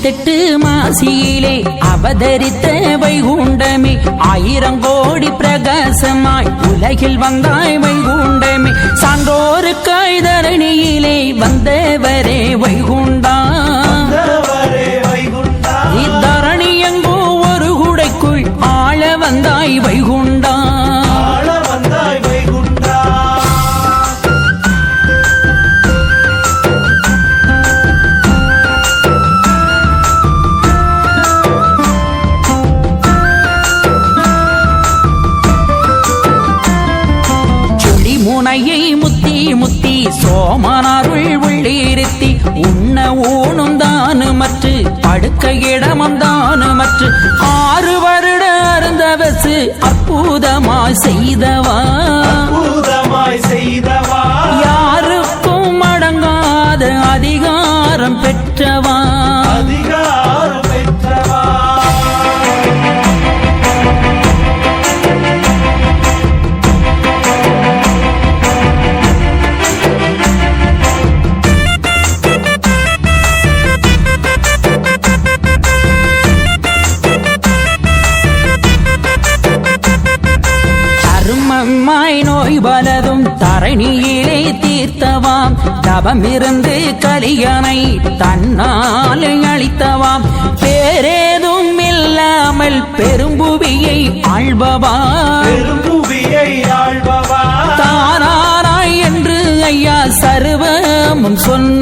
இருபத்தெட்டு மாசியிலே அவதரித்த வைகுண்டமே. ஆயிரம் கோடி பிரகாசமாய் உலகில் வந்தாய் வைகுண்டமே. சான்றோருக்காய் தரணியிலே வந்தவரே. முனையை முத்தி முத்தி சோமனாருள் உள்ளிருத்தி உண்ண ஊனும் தானு மற்று படுக்க இடமும் தானு மற்று. ஆறு வருட அருந்தவசு அற்புதமாய் செய்தவா? பலதும் தரணியிலே தீர்த்தவாம். தவமிருந்து கலியனை தன்னால் அளித்தவாம். பேரேதும் இல்லாமல் பெரும்புவியை பெரும்புவியை ஆள்பவா தானாராய் என்று ஐயா சர்வமும் சொன்னவா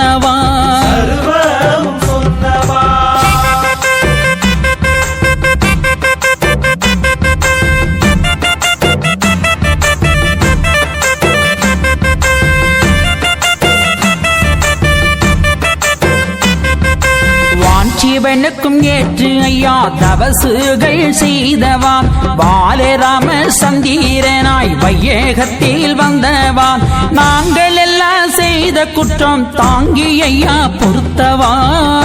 வாஞ்சிவனுக்கும் ஏற்று ஐயா தவசுகள் செய்தவாம் பாலராம சந்தீரனாய் வையகத்தில் வந்தவாம் நாங்கள் எல்லாம் செய்த குற்றம் தாங்கி ஐயா பொறுத்தவா?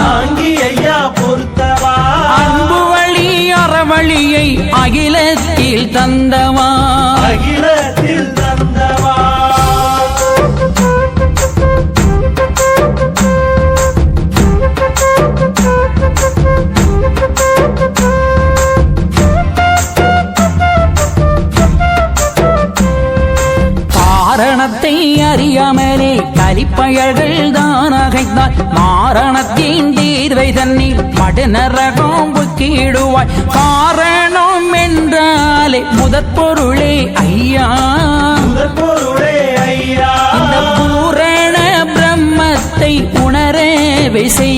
தாங்கி ஐயா பொறுத்தவா? அன்பு வழி அறவழியை அகிலத்தில் தந்தவா? காரணத்தை அறியாமலே கலிப்பயல்கள் தான் அகைத்தாய் மாரணத்தின் தீர்வை தன்னில் மடுநரகம் புக்கிடுவாய் காரணம் என்றாலே முதற் பொருளே ஐயா. முதற் பொருளே ஐயா பூரண பிரம்மத்தை உணரவே செய்தவா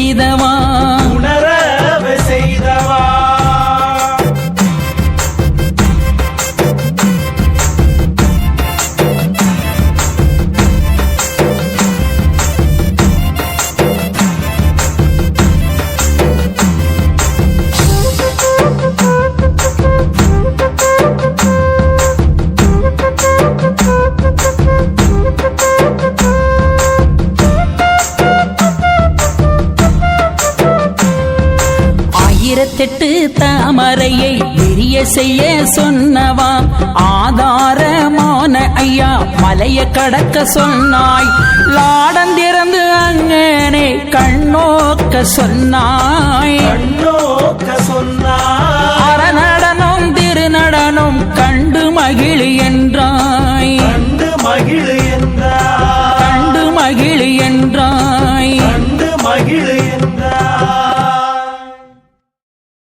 இருபத்தெட்டு தாமரையை விரிய செய்ய சொன்னவாம் ஆதாரமான ஐயா மலைய கடக்க சொன்னாய். லாடந்திறந்து அங்கனே கண்ணோக்க சொன்னாய். கண்ணோக்க சொன்னாய். அறநடனம் திருநடனம் கண்டு மகிழ் என்றாய். கண்டு மகிழ்